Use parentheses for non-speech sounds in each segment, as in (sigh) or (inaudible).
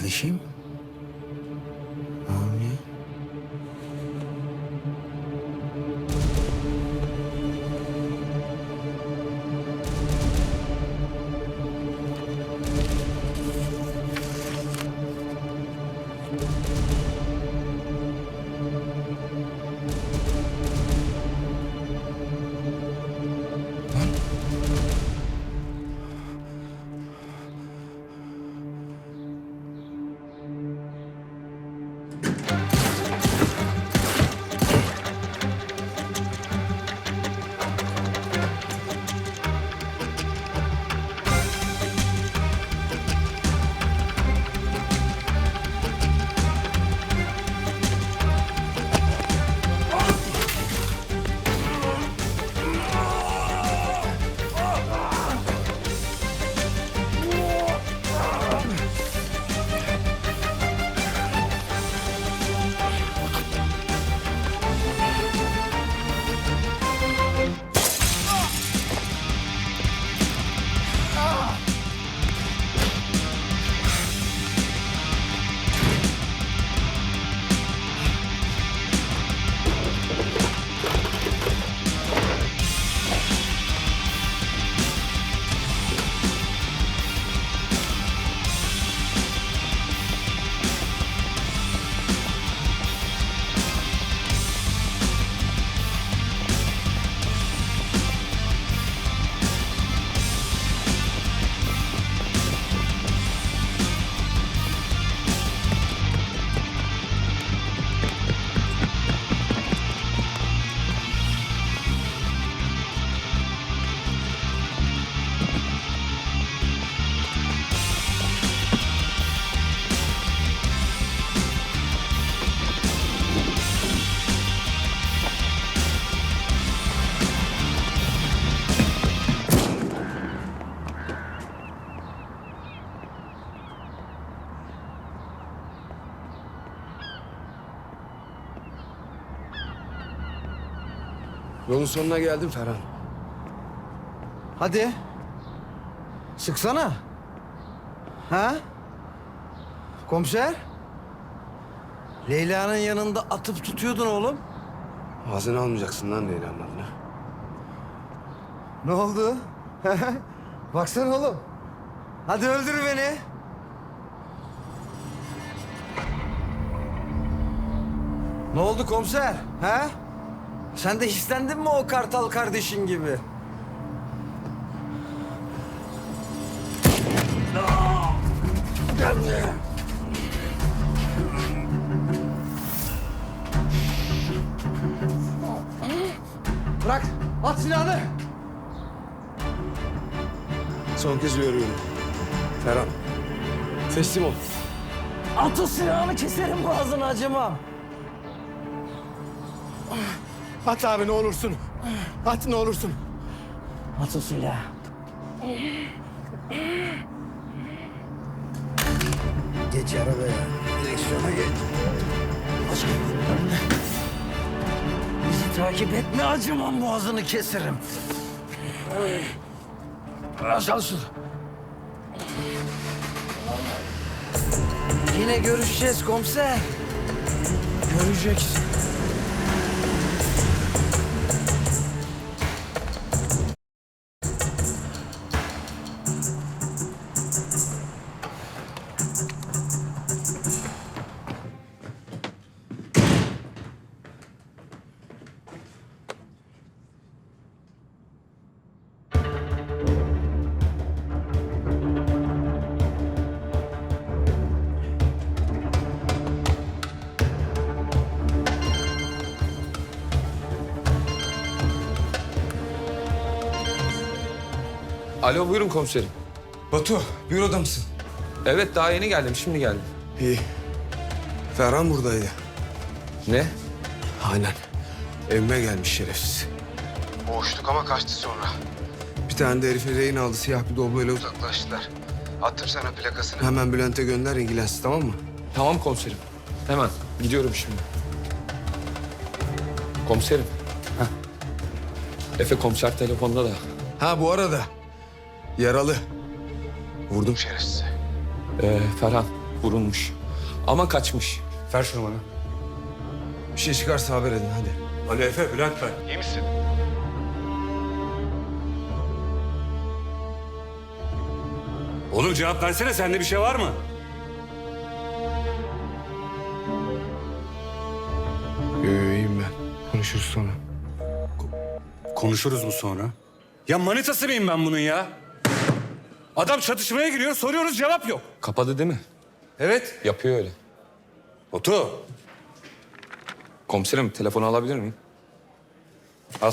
kardeşim? Yolun sonuna geldim Ferhan. Hadi. Sıksana. Ha? Komiser? Leyla'nın yanında atıp tutuyordun oğlum. Ağzını almayacaksın lan Leyla'nın adını. Ne oldu? (laughs) Baksana oğlum. Hadi öldür beni. Ne oldu komiser? Ha? Sen de hislendin mi o kartal kardeşin gibi? Bırak. At silahını. Son kez uyarıyorum. Ferhan. Teslim ol. At o silahını keserim boğazını acımam. At abi ne olursun. At ne olursun. At o silahı. Geç arabaya. Direksiyona geç. Aşkım. Bizi takip etme acımam boğazını keserim. Asansın. Yine görüşeceğiz komiser. Göreceksin. Alo buyurun komiserim. Batu büroda mısın? Evet daha yeni geldim şimdi geldim. İyi. Ferhan buradaydı. Ne? Aynen. Evime gelmiş şerefsiz. Boğuştuk ama kaçtı sonra. Bir tane de herife rehin aldı. Siyah bir dobloyla uzaklaştılar. Attım sana plakasını. Hemen Bülent'e gönder ilgilensin tamam mı? Tamam komiserim. Hemen gidiyorum şimdi. Komiserim. Heh. Efe komiser telefonda da. Ha bu arada yaralı. Vurdum şerefsize. Ee, Ferhan Vurulmuş. Ama kaçmış. Ver şunu bana. Bir şey çıkarsa haber edin hadi. Ali Efe, Bülent ben. İyi misin? Oğlum cevap versene sende bir şey var mı? Yo, iyiyim ben. Konuşuruz sonra. Konuşuruz mu sonra? Ya manitası mıyım ben bunun ya? Adam çatışmaya giriyor, soruyoruz cevap yok. Kapadı değil mi? Evet. Yapıyor öyle. Otu. Komiserim telefonu alabilir miyim? Al.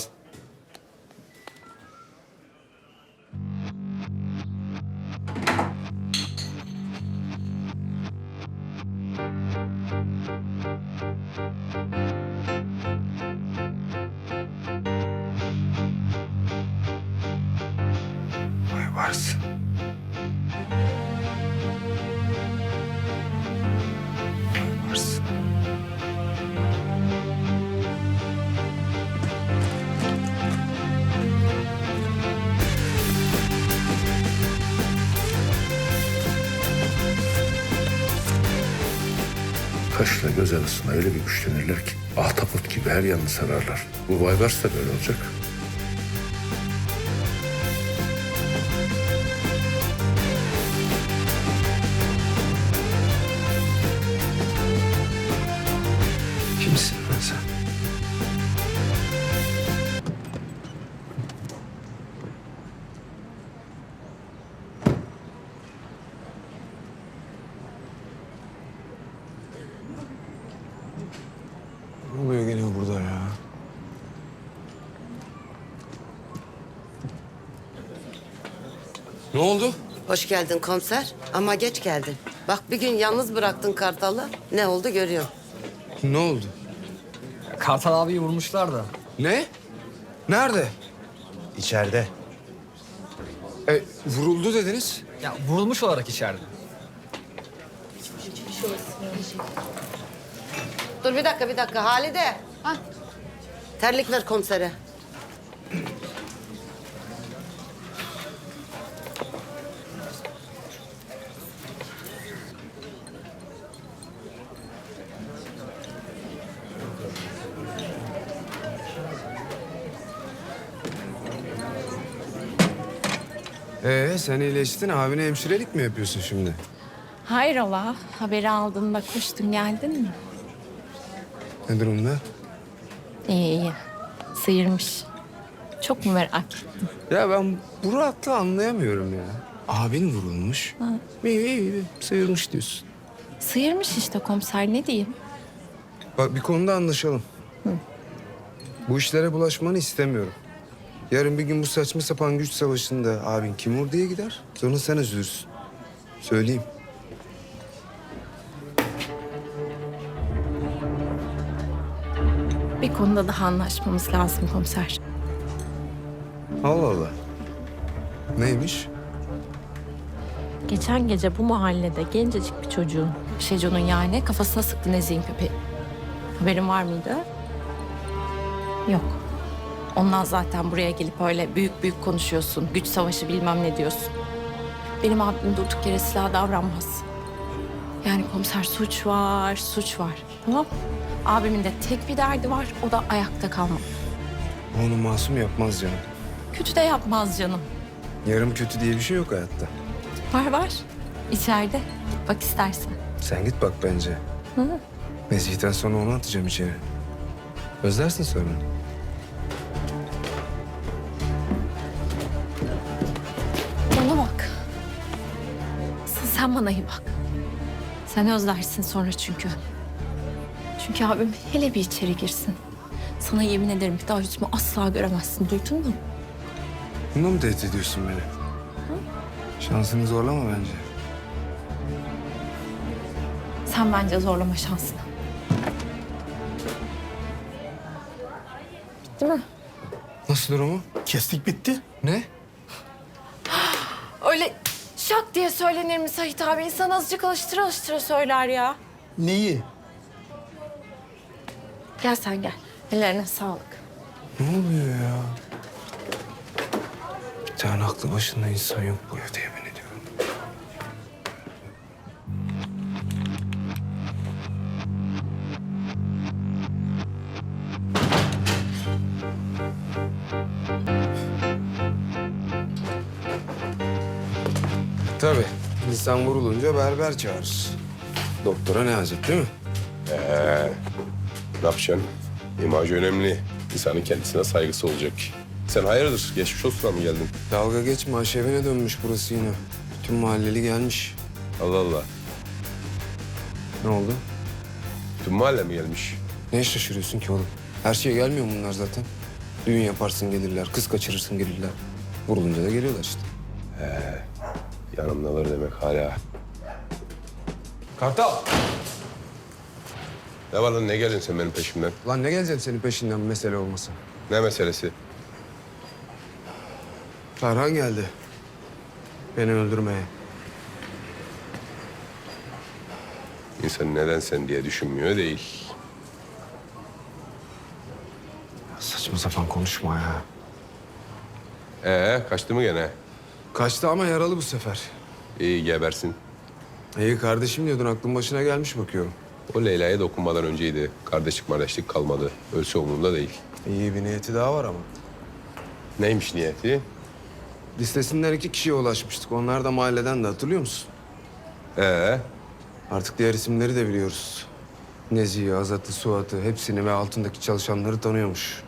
Kaşla göz arasına öyle bir güçlenirler ki ahtapot gibi her yanını sararlar. Bu Baybars da böyle olacak. Hoş geldin komiser ama geç geldin. Bak bir gün yalnız bıraktın Kartal'ı. Ne oldu görüyorum. Ne oldu? Kartal abiyi vurmuşlar da. Ne? Nerede? İçeride. E, vuruldu dediniz. Ya vurulmuş olarak içeride. Dur bir dakika bir dakika Halide. Terlik ver komisere. Sen iyileştin. Abine hemşirelik mi yapıyorsun şimdi? Hayrola, haberi aldın da koştun geldin mi? Ne durumda? İyi iyi, sıyırmış. Çok mu merak ettin? Ya ben bu rahatlığı anlayamıyorum ya. Abin vurulmuş. İyi iyi iyi. Sıyırmış diyorsun. Sıyırmış işte komiser, ne diyeyim? Bak bir konuda anlaşalım. Bu işlere bulaşmanı istemiyorum. Yarın bir gün bu saçma sapan güç savaşında abin kim vur diye gider. Sonra sen üzülürsün. Söyleyeyim. Bir konuda daha anlaşmamız lazım komiser. Allah Allah. Neymiş? Geçen gece bu mahallede gencecik bir çocuğun, Şeco'nun yani kafasına sıktı Nezih'in köpeği. Haberin var mıydı? Yok. Ondan zaten buraya gelip öyle büyük büyük konuşuyorsun. Güç savaşı bilmem ne diyorsun. Benim abim durduk yere silah davranmaz. Yani komiser suç var, suç var. Tamam Abimin de tek bir derdi var, o da ayakta kalmak. Onu masum yapmaz canım. Kötü de yapmaz canım. Yarım kötü diye bir şey yok hayatta. Var var. İçeride. Bak istersen. Sen git bak bence. Nezih'ten sonra onu atacağım içeri. Özlersin sonra. Sen, bana iyi bak. Sen özlersin sonra çünkü. Çünkü abim hele bir içeri girsin. Sana yemin ederim bir daha yüzümü asla göremezsin. Duydun mu? Bununla mı tehdit ediyorsun beni? Şansını zorlama bence. Sen bence zorlama şansını. Bitti mi? Nasıl durumu? Kestik bitti. Ne? Öyle şak diye söylenir mi Sait abi? İnsan azıcık alıştıra alıştıra söyler ya. Neyi? Gel sen gel. Ellerine sağlık. Ne oluyor ya? Bir tane aklı başında insan yok bu evde yemin İnsan vurulunca berber çağırır. Doktora ne yazık değil mi? Ne yapacaksın? İmaj önemli. İnsanın kendisine saygısı olacak. Sen hayırdır? Geçmiş olsun mı geldin? Dalga geçme aşevine dönmüş burası yine. Bütün mahalleli gelmiş. Allah Allah. Ne oldu? Tüm mahalle mi gelmiş? Ne şaşırıyorsun ki oğlum? Her şeye gelmiyor mu bunlar zaten? Düğün yaparsın gelirler, kız kaçırırsın gelirler. Vurulunca da geliyorlar işte. Yanımdalar demek hala. Kartal! Ne var lan ne geldin sen benim peşimden? Lan ne geleceğim senin peşinden mesele olmasa? Ne meselesi? Ferhan geldi. Beni öldürmeye. İnsan neden sen diye düşünmüyor değil. Saçma sapan konuşma ya. Ee kaçtı mı gene? Kaçtı ama yaralı bu sefer. İyi gebersin. İyi kardeşim diyordun aklın başına gelmiş bakıyorum. O Leyla'ya dokunmadan önceydi. Kardeşlik kardeşlik kalmadı. Ölse umurumda değil. İyi bir niyeti daha var ama. Neymiş niyeti? Listesinden iki kişiye ulaşmıştık. Onlar da mahalleden de hatırlıyor musun? Ee Artık diğer isimleri de biliyoruz. Nezihi, Azat'ı, Suat'ı hepsini ve altındaki çalışanları tanıyormuş.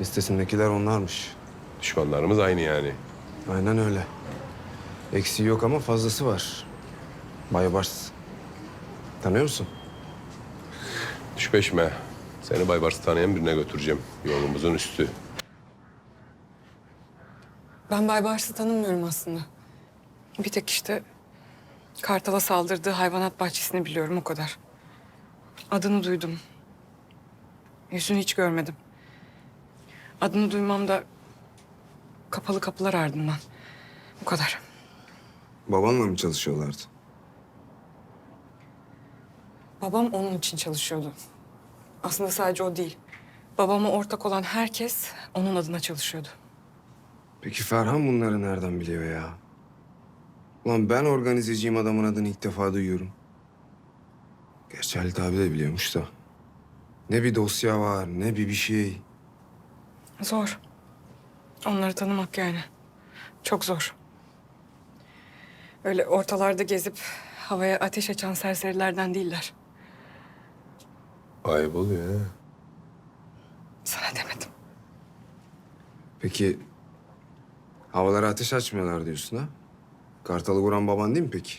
Listesindekiler onlarmış. düşmanlarımız aynı yani. Aynen öyle. Eksiği yok ama fazlası var. Baybars. Tanıyor musun? Düş peşime. Seni Baybars'ı tanıyan birine götüreceğim. Yolumuzun üstü. Ben Baybars'ı tanımıyorum aslında. Bir tek işte Kartal'a saldırdığı hayvanat bahçesini biliyorum o kadar. Adını duydum. Yüzünü hiç görmedim. Adını duymam da kapalı kapılar ardından. Bu kadar. Babanla mı çalışıyorlardı? Babam onun için çalışıyordu. Aslında sadece o değil. Babama ortak olan herkes onun adına çalışıyordu. Peki Ferhan bunları nereden biliyor ya? Ulan ben organizeciyim adamın adını ilk defa duyuyorum. Gerçi Halit abi de biliyormuş da. Ne bir dosya var, ne bir bir şey. Zor. Onları tanımak yani. Çok zor. Öyle ortalarda gezip havaya ateş açan serserilerden değiller. Ayıp oluyor ha. Sana demedim. Peki havalara ateş açmıyorlar diyorsun ha? Kartalı vuran baban değil mi peki?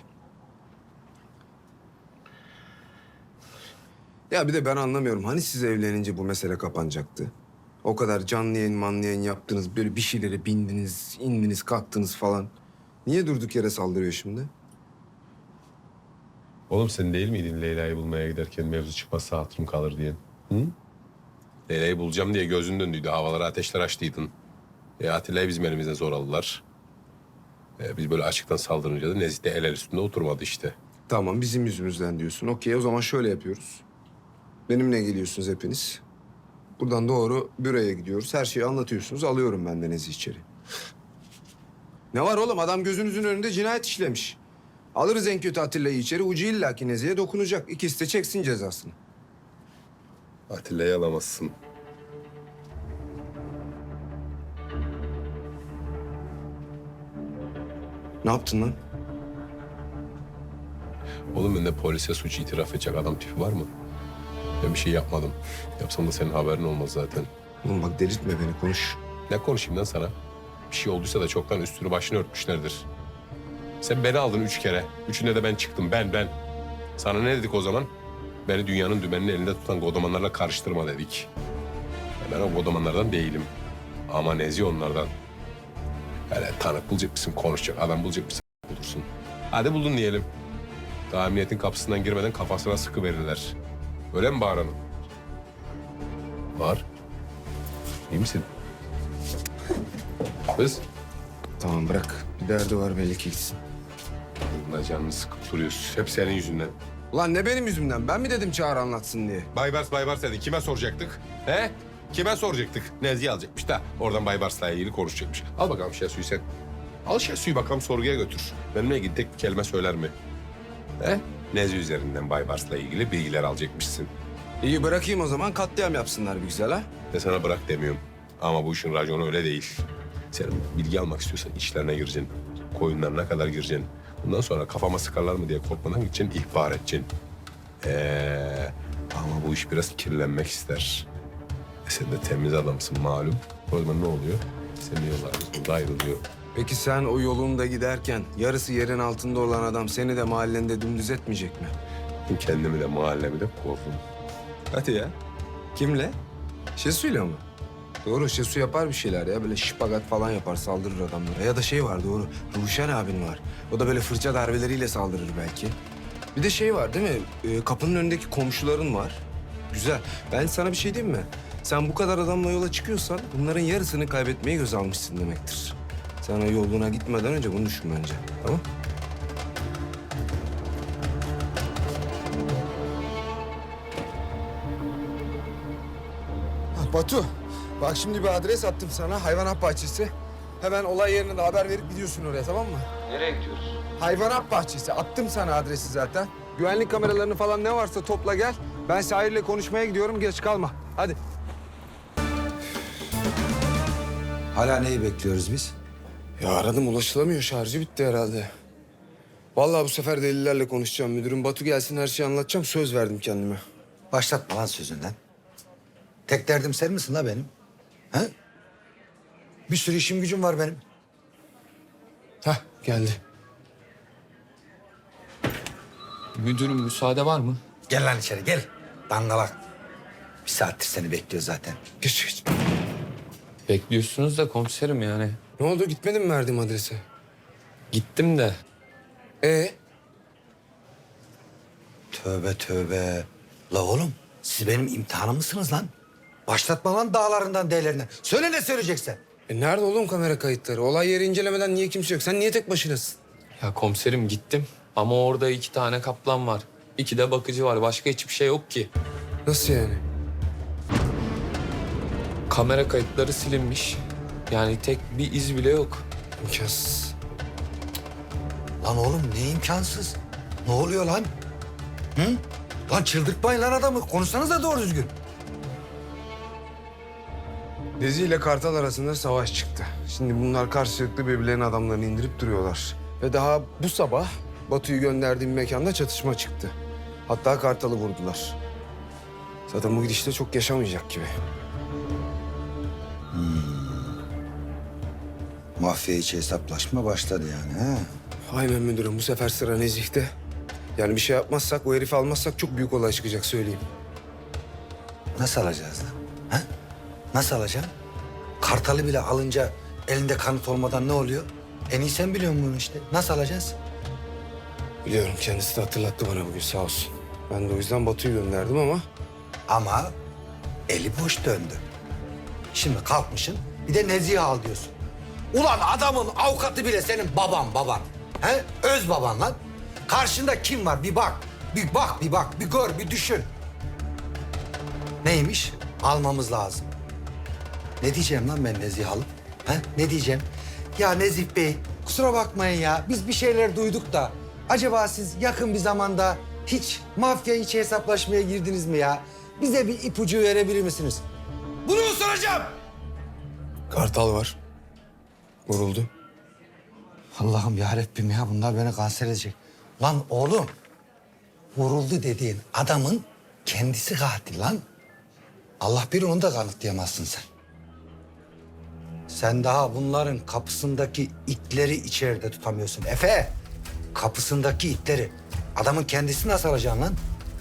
Ya bir de ben anlamıyorum. Hani siz evlenince bu mesele kapanacaktı? O kadar canlı yayın manlı yayın yaptınız. Böyle bir şeylere bindiniz, indiniz, kalktınız falan. Niye durduk yere saldırıyor şimdi? Oğlum sen değil miydin Leyla'yı bulmaya giderken mevzu çıkmazsa hatırım kalır diyen? Hı? Leyla'yı bulacağım diye gözün döndüydü. Havalara ateşler açtıydın. E Atilla'yı bizim elimizden zor aldılar. E, biz böyle açıktan saldırınca da Nezih de el el üstünde oturmadı işte. Tamam bizim yüzümüzden diyorsun. Okey o zaman şöyle yapıyoruz. Benimle geliyorsunuz hepiniz. Buradan doğru büroya gidiyoruz. Her şeyi anlatıyorsunuz. Alıyorum ben de Nezih içeri. Ne var oğlum? Adam gözünüzün önünde cinayet işlemiş. Alırız en kötü Atilla'yı içeri. Ucu illaki Nezih'e dokunacak. İkisi de çeksin cezasını. Atilla'yı alamazsın. Ne yaptın lan? Oğlum bende polise suç itiraf edecek adam tipi var mı? Ben bir şey yapmadım. Yapsam da senin haberin olmaz zaten. Oğlum bak delirtme beni konuş. Ne konuşayım lan sana? Bir şey olduysa da çoktan üstünü başını örtmüşlerdir. Sen beni aldın üç kere. Üçünde de ben çıktım. Ben, ben. Sana ne dedik o zaman? Beni dünyanın dümenini elinde tutan godomanlarla karıştırma dedik. Ben o godomanlardan değilim. Ama Nezi onlardan. Hele tanık bulacak mısın, konuşacak adam bulacak mısın, bulursun. Hadi buldun diyelim. Daha emniyetin kapısından girmeden kafasına sıkı verirler. Öyle mi bağıranın? Bağır. İyi misin? Kız. Tamam bırak. Bir derdi var belli ki gitsin. Canını sıkıp duruyorsun. Hep senin yüzünden. Ulan ne benim yüzümden? Ben mi dedim çağır anlatsın diye? Baybars Baybars dedin. Kime soracaktık? He? Kime soracaktık? Nezih alacakmış da oradan Baybars'la ilgili konuşacakmış. Al bakalım Şesu'yu sen. Al Şesu'yu bakalım sorguya götür. Benimle ilgili tek bir kelime söyler mi? He? Nezih üzerinden Baybars'la ilgili bilgiler alacakmışsın. İyi bırakayım o zaman katliam yapsınlar bir güzel ha. Ben sana bırak demiyorum. Ama bu işin raconu öyle değil. Sen bilgi almak istiyorsan içlerine gireceksin. Koyunlarına kadar gireceksin. Bundan sonra kafama sıkarlar mı diye korkmadan gideceksin, ihbar edeceksin. Ee, ama bu iş biraz kirlenmek ister. E sen de temiz adamsın malum. O zaman ne oluyor? Senin yollarımız burada ayrılıyor. Peki sen o yolunda giderken yarısı yerin altında olan adam seni de mahallende dümdüz etmeyecek mi? Kendimi de mahallemi de korudum. Hadi ya. Kimle? Şesu'yla mı? Doğru Şesu yapar bir şeyler ya. Böyle şipagat falan yapar saldırır adamlara. Ya da şey var doğru. Ruşen abin var. O da böyle fırça darbeleriyle saldırır belki. Bir de şey var değil mi? Ee, kapının önündeki komşuların var. Güzel. Ben sana bir şey diyeyim mi? Sen bu kadar adamla yola çıkıyorsan bunların yarısını kaybetmeyi göz almışsın demektir. Sen o yoluna gitmeden önce bunu düşün bence. Tamam? Batu, bak şimdi bir adres attım sana. Hayvanat bahçesi. Hemen olay yerine de haber verip gidiyorsun oraya tamam mı? Nereye gidiyoruz? Hayvanat bahçesi. Attım sana adresi zaten. Güvenlik kameralarını falan ne varsa topla gel. Ben Sahir'le konuşmaya gidiyorum. Geç kalma. Hadi. Hala neyi bekliyoruz biz? Ya aradım ulaşılamıyor. Şarjı bitti herhalde. Vallahi bu sefer delillerle konuşacağım. Müdürüm Batu gelsin her şeyi anlatacağım. Söz verdim kendime. Başlatma lan sözünden. Tek derdim sen misin la benim? Ha? Bir sürü işim gücüm var benim. Hah geldi. Müdürüm müsaade var mı? Gel lan içeri gel. Dangalak. Bir saattir seni bekliyor zaten. Geç geç. Bekliyorsunuz da komiserim yani. Ne oldu gitmedin mi verdiğim adrese? Gittim de. Ee? Tövbe tövbe. La oğlum siz benim imtihanım mısınız lan? Başlatma lan dağlarından değerlerinden. Söyle ne söyleyeceksen. E nerede oğlum kamera kayıtları? Olay yeri incelemeden niye kimse yok? Sen niye tek başınasın? Ya komiserim gittim. Ama orada iki tane kaplan var. İki de bakıcı var. Başka hiçbir şey yok ki. Nasıl yani? Kamera kayıtları silinmiş. Yani tek bir iz bile yok. İmkansız. Lan oğlum ne imkansız. Ne oluyor lan? Hı? Lan çıldırtmayın lan adamı. Konuşsanız da doğru düzgün. Dezi ile Kartal arasında savaş çıktı. Şimdi bunlar karşılıklı birbirlerinin adamlarını indirip duruyorlar. Ve daha bu sabah Batu'yu gönderdiğim mekanda çatışma çıktı. Hatta Kartal'ı vurdular. Zaten bu gidişte çok yaşamayacak gibi. Mafya içi hesaplaşma başladı yani ha? Aynen müdürüm bu sefer sıra Nezih'te. Yani bir şey yapmazsak, o herifi almazsak çok büyük olay çıkacak söyleyeyim. Nasıl alacağız lan? Ha? Nasıl alacaksın? Kartalı bile alınca elinde kanıt olmadan ne oluyor? En iyi sen biliyorsun bunu işte. Nasıl alacağız? Biliyorum kendisi de hatırlattı bana bugün sağ olsun. Ben de o yüzden Batu'yu gönderdim ama Ama eli boş döndü. Şimdi kalkmışsın bir de Nezih'i al diyorsun. Ulan adamın avukatı bile senin baban baban. He? Öz baban lan. Karşında kim var bir bak. Bir bak bir bak bir gör bir düşün. Neymiş? Almamız lazım. Ne diyeceğim lan ben Nezih'i alıp? He? Ne diyeceğim? Ya Nezih Bey kusura bakmayın ya biz bir şeyler duyduk da. Acaba siz yakın bir zamanda hiç mafya içi hesaplaşmaya girdiniz mi ya? Bize bir ipucu verebilir misiniz? Bunu mu soracağım? Kartal var. Vuruldu. Allah'ım ya Rabbim ya bunlar beni kanser edecek. Lan oğlum vuruldu dediğin adamın kendisi katil lan. Allah bir onu da kanıtlayamazsın sen. Sen daha bunların kapısındaki itleri içeride tutamıyorsun. Efe kapısındaki itleri adamın kendisi nasıl alacaksın lan?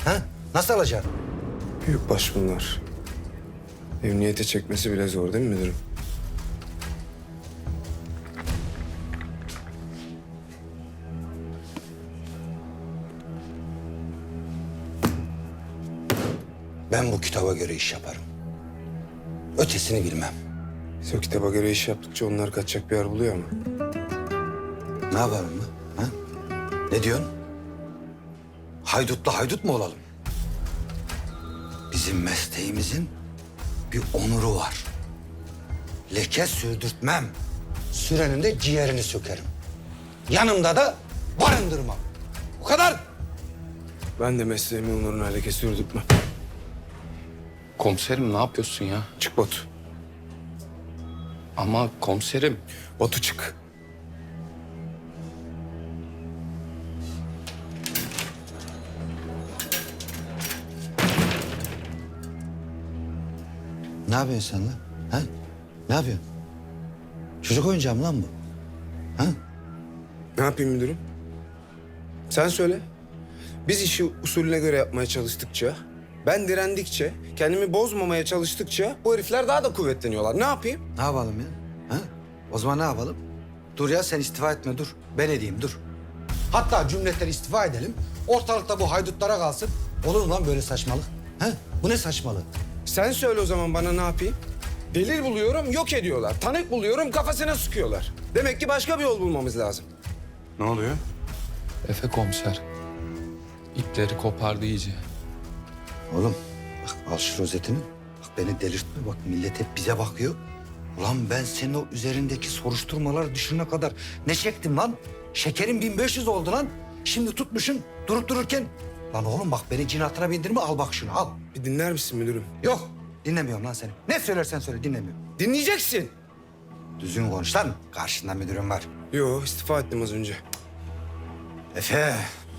Ha? Nasıl alacaksın? Büyük baş bunlar. Emniyete çekmesi bile zor değil mi müdürüm? Ben bu kitaba göre iş yaparım. Ötesini bilmem. Biz o kitaba göre iş yaptıkça onlar kaçacak bir yer buluyor ama. Ne yapalım mı? Ha? Ne diyorsun? Haydutla haydut mu olalım? Bizim mesleğimizin bir onuru var. Leke sürdürtmem. Sürenin de ciğerini sökerim. Yanımda da barındırmam. Bu kadar. Ben de mesleğimi onuruna leke sürdürtmem. Komiserim ne yapıyorsun ya? Çık Batu. Ama komiserim. Batu çık. Ne yapıyorsun sen lan? Ha? Ne yapıyorsun? Çocuk oyuncağı mı lan bu? Ha? Ne yapayım müdürüm? Sen söyle. Biz işi usulüne göre yapmaya çalıştıkça ben direndikçe, kendimi bozmamaya çalıştıkça bu herifler daha da kuvvetleniyorlar. Ne yapayım? Ne yapalım ya? Ha? O zaman ne yapalım? Dur ya sen istifa etme dur. Ben edeyim dur. Hatta cümletten istifa edelim. Ortalıkta bu haydutlara kalsın. Olur mu lan böyle saçmalık? Ha? Bu ne saçmalık? Sen söyle o zaman bana ne yapayım? Delil buluyorum, yok ediyorlar. Tanık buluyorum, kafasına sıkıyorlar. Demek ki başka bir yol bulmamız lazım. Ne oluyor? Efe komiser. İpleri kopardı iyice. Oğlum bak al şu rozetini. Bak beni delirtme bak millet hep bize bakıyor. Ulan ben senin o üzerindeki soruşturmalar düşünene kadar ne çektim lan? Şekerim 1500 oldu lan. Şimdi tutmuşsun durup dururken. Lan oğlum bak beni cin atına bindirme al bak şunu al. Bir dinler misin müdürüm? Yok dinlemiyorum lan seni. Ne söylersen söyle dinlemiyorum. Dinleyeceksin. Düzgün konuş lan. Karşında müdürüm var. Yo, istifa ettim az önce. Efe.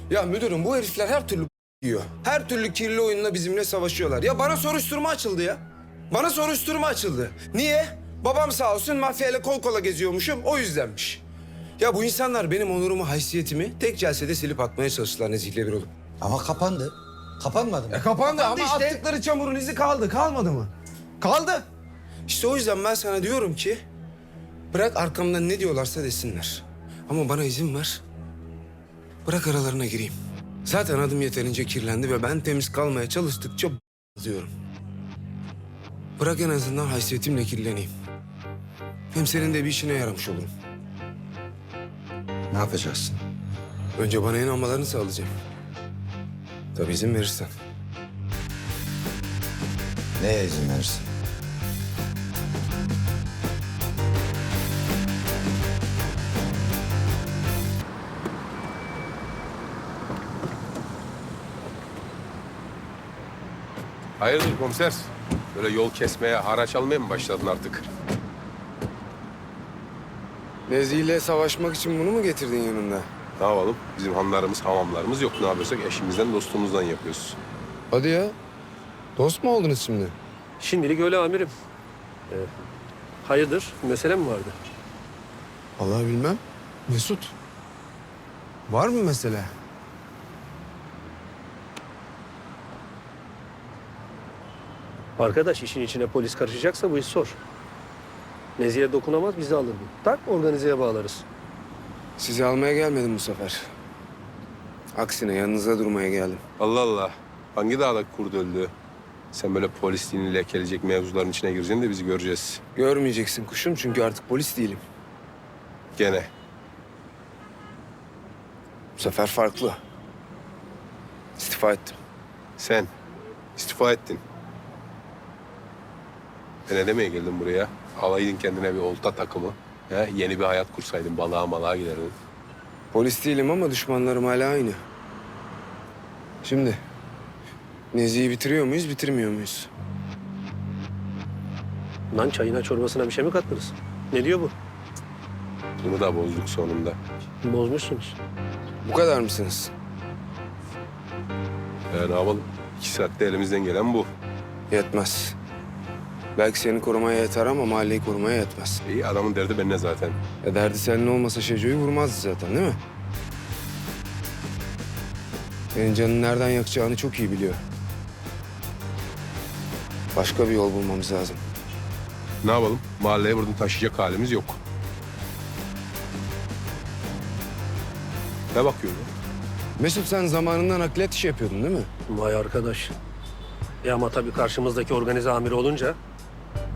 Ya müdürüm bu herifler her türlü yiyor. Her türlü kirli oyunla bizimle savaşıyorlar. Ya bana soruşturma açıldı ya. Bana soruşturma açıldı. Niye? Babam sağ olsun mafyayla kol kola geziyormuşum o yüzdenmiş. Ya bu insanlar benim onurumu, haysiyetimi tek celsede silip atmaya çalıştılar Nezih'le bir olup. Ama kapandı. Kapanmadı mı? E kapandı ama işte. attıkları çamurun izi kaldı. Kalmadı mı? Kaldı. İşte o yüzden ben sana diyorum ki... ...bırak arkamdan ne diyorlarsa desinler. Ama bana izin ver. Bırak aralarına gireyim. Zaten adım yeterince kirlendi ve ben temiz kalmaya çalıştıkça diyorum. Bırak en azından haysiyetimle kirleneyim. Hem senin de bir işine yaramış olurum. Ne yapacaksın? Önce bana inanmalarını sağlayacağım. Tabii izin verirsen. Neye izin verirsin? Hayırdır komiser? Böyle yol kesmeye, haraç almaya mı başladın artık? Nezih ile savaşmak için bunu mu getirdin yanında? Ne yapalım? Bizim hanlarımız, hamamlarımız yok. Ne yapıyorsak eşimizden, dostumuzdan yapıyoruz. Hadi ya. Dost mu oldunuz şimdi? Şimdilik öyle amirim. Ee, hayırdır? Mesele mi vardı? Allah bilmem. Mesut. Var mı mesele? Arkadaş işin içine polis karışacaksa bu iş zor. Nezihe dokunamaz bizi alır bu. Tak organizeye bağlarız. Sizi almaya gelmedim bu sefer. Aksine yanınızda durmaya geldim. Allah Allah. Hangi dağda kurt öldü? Sen böyle polisliğini lekeleyecek mevzuların içine gireceksin de bizi göreceğiz. Görmeyeceksin kuşum çünkü artık polis değilim. Gene. Bu sefer farklı. İstifa ettim. Sen istifa ettin. E ne demeye geldin buraya? Alaydın kendine bir olta takımı. He? Yeni bir hayat kursaydın, balığa malığa giderdin. Polis değilim ama düşmanlarım hala aynı. Şimdi Nezih'i bitiriyor muyuz, bitirmiyor muyuz? Lan çayına çorbasına bir şey mi kattınız? Ne diyor bu? Bunu da bozduk sonunda. Bozmuşsunuz. Bu kadar mısınız? E ne yapalım? İki saatte elimizden gelen bu. Yetmez. Belki seni korumaya yeter ama mahalleyi korumaya yetmez. İyi adamın derdi benimle zaten. E derdi senin olmasa Şeco'yu vurmazdı zaten değil mi? Senin canını nereden yakacağını çok iyi biliyor. Başka bir yol bulmamız lazım. Ne yapalım? Mahalleye buradan taşıyacak halimiz yok. Ne bakıyorsun? Mesut sen zamanında nakliye işi yapıyordun değil mi? Vay arkadaş. E ama tabii karşımızdaki organize amiri olunca...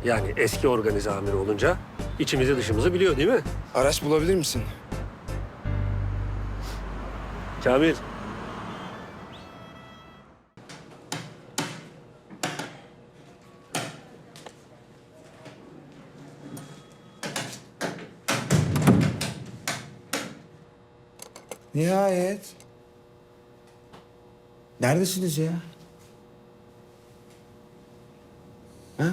Yani eski organize amiri olunca... içimizi dışımızı biliyor değil mi? Araç bulabilir misin? Kamil. Nihayet. Neredesiniz ya? Ha?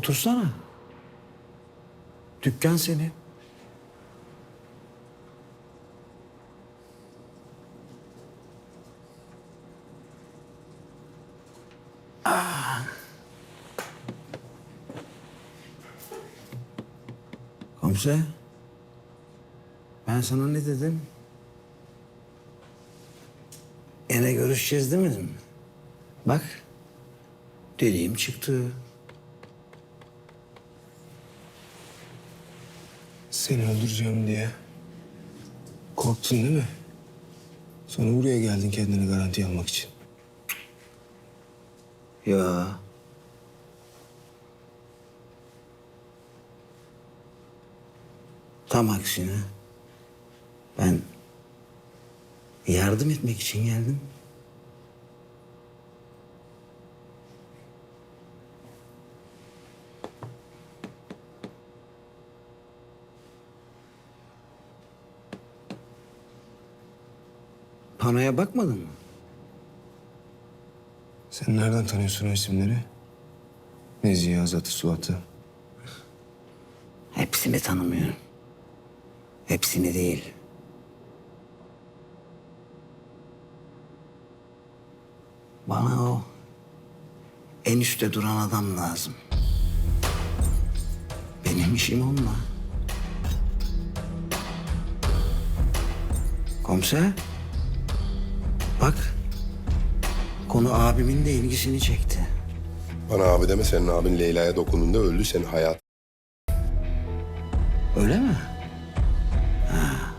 Otursana. Dükkan senin. Komiser. Ben sana ne dedim? Yine görüşeceğiz demedim mi? Bak. Dediğim çıktı. Seni öldüreceğim diye. Korktun değil mi? Sonra buraya geldin kendini garanti almak için. Ya. Tam aksine. Ben yardım etmek için geldim. Panoya bakmadın mı? Sen nereden tanıyorsun o isimleri? Nezihe, Azat'ı, Suat'ı. Hepsini tanımıyorum. Hepsini değil. Bana o en üstte duran adam lazım. Benim işim onunla. Komiser. Bak. Konu abimin de ilgisini çekti. Bana abi deme senin abin Leyla'ya dokunduğunda öldü senin hayat. Öyle mi? Ha.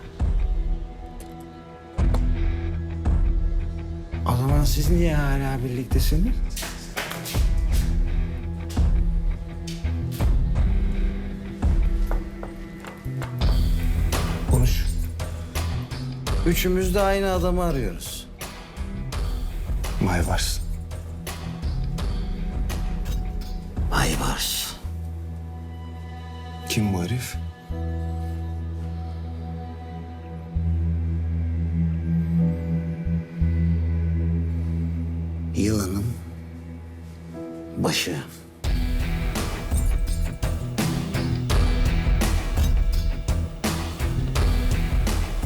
O zaman siz niye hala birliktesiniz? Konuş. Üçümüz de aynı adamı arıyoruz. Maybars. Aybars. Kim bu herif? Yılanın başı.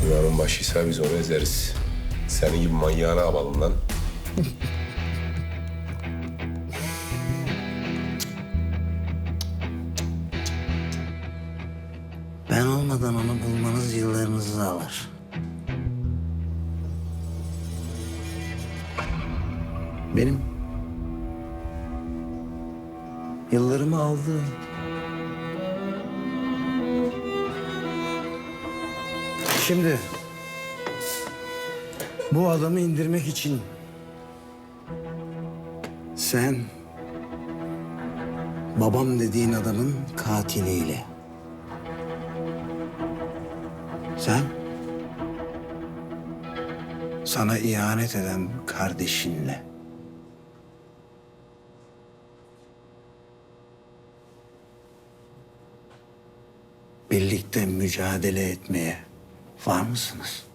Yılanın başıysa biz onu ezeriz. Senin gibi manyağına yapalım lan. Ben olmadan onu bulmanız yıllarınızı alır. Benim yıllarımı aldı. Şimdi bu adamı indirmek için sen babam dediğin adamın katiliyle sen sana ihanet eden kardeşinle birlikte mücadele etmeye var mısınız?